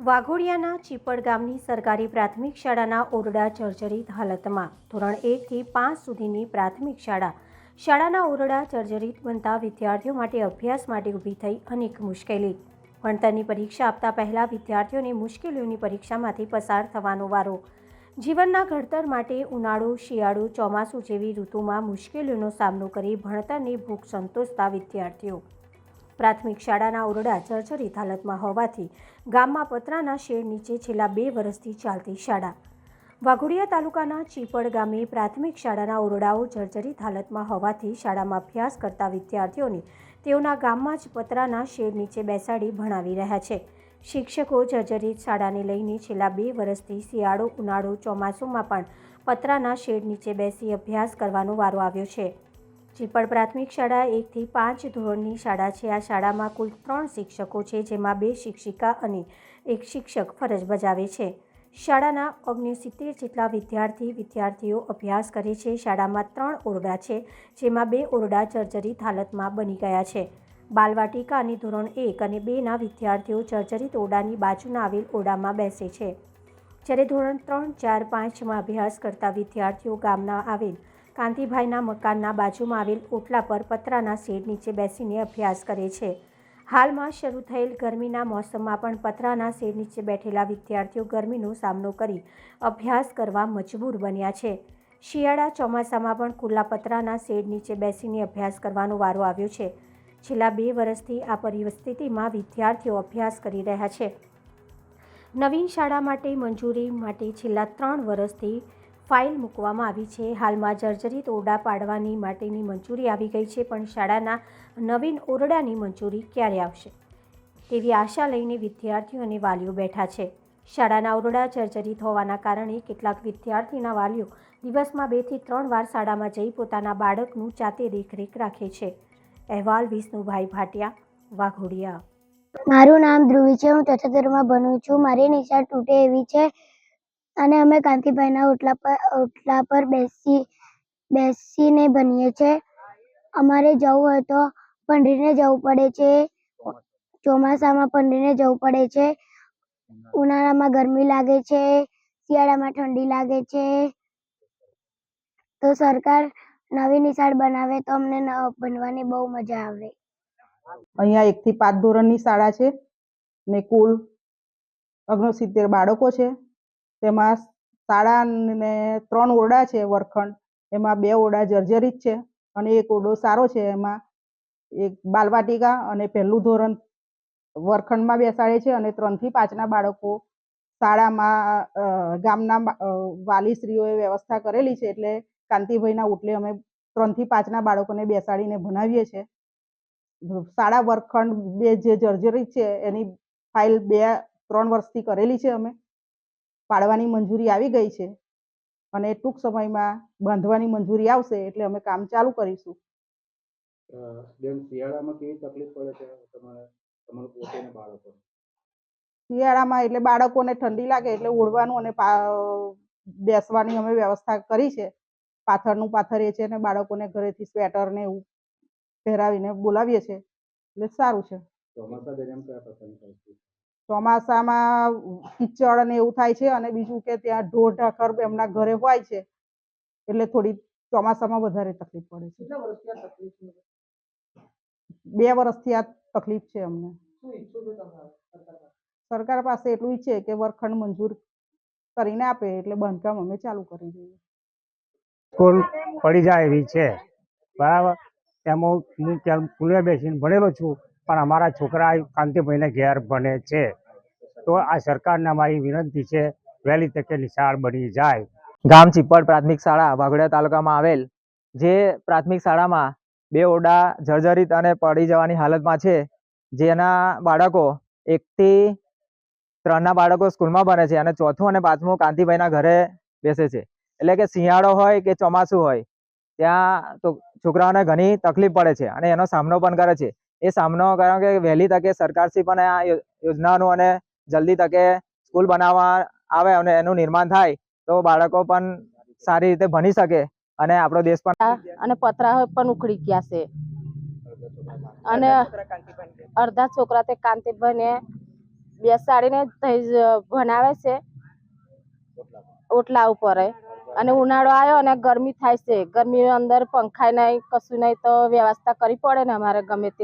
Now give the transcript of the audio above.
વાઘોડિયાના ચીપડ ગામની સરકારી પ્રાથમિક શાળાના ઓરડા જર્જરિત હાલતમાં. ધોરણ એકથી પાંચ સુધીની પ્રાથમિક શાળા. શાળાના ઓરડા જર્જરિત બનતા વિદ્યાર્થીઓ માટે અભ્યાસ માટે ઊભી થઈ અનેક મુશ્કેલી. ભણતરની પરીક્ષા આપતા પહેલાં વિદ્યાર્થીઓને મુશ્કેલીઓની પરીક્ષામાંથી પસાર થવાનો વારો. જીવનના ઘડતર માટે ઉનાળો, શિયાળો, ચોમાસું જેવી ઋતુમાં મુશ્કેલીઓનો સામનો કરી ભણતરની ભૂખ સંતોષતા વિદ્યાર્થીઓ. પ્રાથમિક શાળાના ઓરડા જર્જરિત હાલતમાં હોવાથી ગામમાં પતરાના શેડ નીચે છેલ્લા બે વર્ષથી ચાલતી શાળા. વાઘોડિયા તાલુકાના ચીપડ ગામે પ્રાથમિક શાળાના ઓરડાઓ જર્જરિત હાલતમાં હોવાથી શાળામાં અભ્યાસ કરતા વિદ્યાર્થીઓને તેઓના ગામમાં જ પતરાના શેડ નીચે બેસાડી ભણાવી રહ્યા છે. શિક્ષકો જર્જરિત શાળાને લઈને છેલ્લા બે વર્ષથી શિયાળો, ઉનાળો, ચોમાસુમાં પણ પતરાના શેડ નીચે બેસી અભ્યાસ કરવાનો વારો આવ્યો છે. ચીપડ પ્રાથમિક શાળા એકથી પાંચ ધોરણની શાળા છે. આ શાળામાં કુલ ત્રણ શિક્ષકો છે, જેમાં બે શિક્ષિકા અને એક શિક્ષક ફરજ બજાવે છે. શાળાના ઓગણસિત્તેર જેટલા વિદ્યાર્થી વિદ્યાર્થીઓ અભ્યાસ કરે છે. શાળામાં ત્રણ ઓરડા છે, જેમાં બે ઓરડા જર્જરિત હાલતમાં બની ગયા છે. બાલવાટિકા અને ધોરણ એક અને બેના વિદ્યાર્થીઓ જર્જરિત ઓરડાની બાજુના આવેલ ઓરડામાં બેસે છે. જ્યારે ધોરણ ત્રણ, ચાર પાંચમાં અભ્યાસ કરતા વિદ્યાર્થીઓ ગામના આવેલ કાંતિભાઈના મકાનના બાજુમાં આવેલ ઓટલા પર પતરાના શેડ નીચે બેસીને અભ્યાસ કરે છે. હાલમાં શરૂ થયેલ ગરમીના મોસમમાં પણ પતરાના શેડ નીચે બેઠેલા વિદ્યાર્થીઓ ગરમીનો સામનો કરી અભ્યાસ કરવા મજબૂર બન્યા છે. શિયાળા ચોમાસામાં પણ ખુલ્લા પતરાના શેડ નીચે બેસીને અભ્યાસ કરવાનો વારો આવ્યો છે. છેલ્લા બે વર્ષથી આ પરિસ્થિતિમાં વિદ્યાર્થીઓ અભ્યાસ કરી રહ્યા છે. નવીન શાળા માટે મંજૂરી માટે છેલ્લા ત્રણ વર્ષથી ફાઇલ મૂકવામાં આવી છે. હાલમાં જર્જરિત ઓરડા પાડવાની માટેની મંજૂરી આવી ગઈ છે, પણ શાળાના નવીન ઓરડાની મંજૂરી ક્યારે આવશે? તેવી આશા લઈને વિદ્યાર્થીઓ અને વાલીઓ બેઠા છે. શાળાના ઓરડા જર્જરિત હોવાના કારણે કેટલાક વિદ્યાર્થીના વાલીઓ દિવસમાં બેથી ત્રણ વાર શાળામાં જઈ પોતાના બાળકનું જાતે દેખરેખ રાખે છે. અહેવાલ વિષ્ણુભાઈ ભાટિયા, વાઘોડિયા. મારું નામ ધ્રુવી છે, હું ચોથા ધોરણમાં ભણું છું. મારી નિશાળ તૂટે એવી છે અને અમે કાંતિભાઈના ઓટલા પર ઓટલા પર બેસી, બેસીને ભણીએ છીએ અમારે જવું હોય તો પંઢરીને જવું પડે છે. ચોમાસામાં પંઢરીને જવું પડે છે. ઉનાળામાં ગરમી લાગે છે. શિયાળામાં ઠંડી લાગે છે. તો સરકાર નવી નિશાળ બનાવે તો અમને ન- ભણવાની બહુ મજા આવે. અહીંયા એકથી પાંચ ધોરણની શાળા છે ને કુલ ઓગણસિત્તેર બાળકો છે. તેમાં શાળા ને ત્રણ ઓરડા છે વરખંડ એમાં બે ઓરડા જર્જરિત છે અને એક ઓરડો સારો છે. એમાં એક બાલવાટિકા અને પહેલું ધોરણ વરખંડમાં બેસાડે છે અને ત્રણથી પાંચના બાળકો શાળામાં ગામના વાલીશ્રીઓએ વ્યવસ્થા કરેલી છે એટલે કાંતિભાઈના ઓટલે અમે ત્રણથી પાંચના બાળકોને બેસાડીને ભણાવીએ છીએ. શાળા વર્ગખંડ બે જે જર્જરિત છે એની ફાઇલ બે ત્રણ વર્ષથી કરેલી છે અમે. પાડવાની મંજૂરી આવી ગઈ છે અને ટૂંક સમયમાં બાંધવાની મંજૂરી આવશે એટલે અમે કામ ચાલુ કરીશું. બેન શિયાળામાં કેવી તકલીફ પડે છે તમારે તમારું પોતે ને બાળકો? શિયાળામાં એટલે બાળકોને ઠંડી લાગે એટલે ઓઢવાનું અને બેસવાની અમે વ્યવસ્થા કરી છે. પાથરનું પાથરીએ છીએ અને બાળકોને ઘરેથી સ્વેટર ને એવું પહેરાવીને બોલાવીએ છીએ એટલે સારું છે. ચોમાસામાં કિચડ ને એવું થાય છે અને બીજું કે ત્યાં ઢોર ઢાકર એમના ઘરે હોય છે. એટલે થોડી ચોમાસામાં વધારે તકલીફ પડે છે. બે વર્ષથી આ તકલીફ છે અમને. સરકાર પાસે એટલું ઈચ્છે કે વર્ગખંડ મંજૂર કરીને આપે એટલે બાંધકામ અમે ચાલુ કરી દઈએ. સ્કૂલ પડી જાય એવી છે. બરાબર? એમાં હું ત્યાં સ્કૂલે બેસીને ભણેલો છું, પણ અમારા છોકરા કાંતિભાઈને ઘેર ભણે છે. તો આ સરકારને અમારી વિનંતી છે, વહેલી તકે નિશાળ બની જાય. ગામ ચીપડ પ્રાથમિક શાળા, વાઘોડિયા તાલુકામાં આવેલ, જે પ્રાથમિક શાળામાં બે ઓરડા જર્જરિત અને પડી જવાની હાલતમાં છે, જેના બાળકો એકથી ત્રણના બાળકો સ્કૂલમાં ભણે છે અને ચોથું અને પાંચમું કાંતિભાઈના ઘરે બેસે છે. એટલે કે શિયાળો હોય કે ચોમાસું હોય, ત્યાં તો છોકરાઓને ઘણી તકલીફ પડે છે અને એનો સામનો પણ કરે છે. એ સામનો કારણ કે વહેલી તકે સરકારશ્રી પણ આ યોજનાનું અને જલ્દી તકે સ્કૂલ બનાવવા આવે અને એનું નિર્માણ થાય, તો બાળકો પણ સારી રીતે ભણી શકે અને આપણો દેશ પણ અને પતરા પણ ઉખડી ગયા છે. અને અડધા છોકરા તે કાંતિભાઈને બેસાડીને ભણાવે છે. ઓટલા ઉપર. અને ઉનાળો આવ્યો અને ગરમી થાય છે. ગરમી અંદર પંખા નહીં, કશું નહીં તો વ્યવસ્થા કરવી પડે ને અમારે ગમે તે.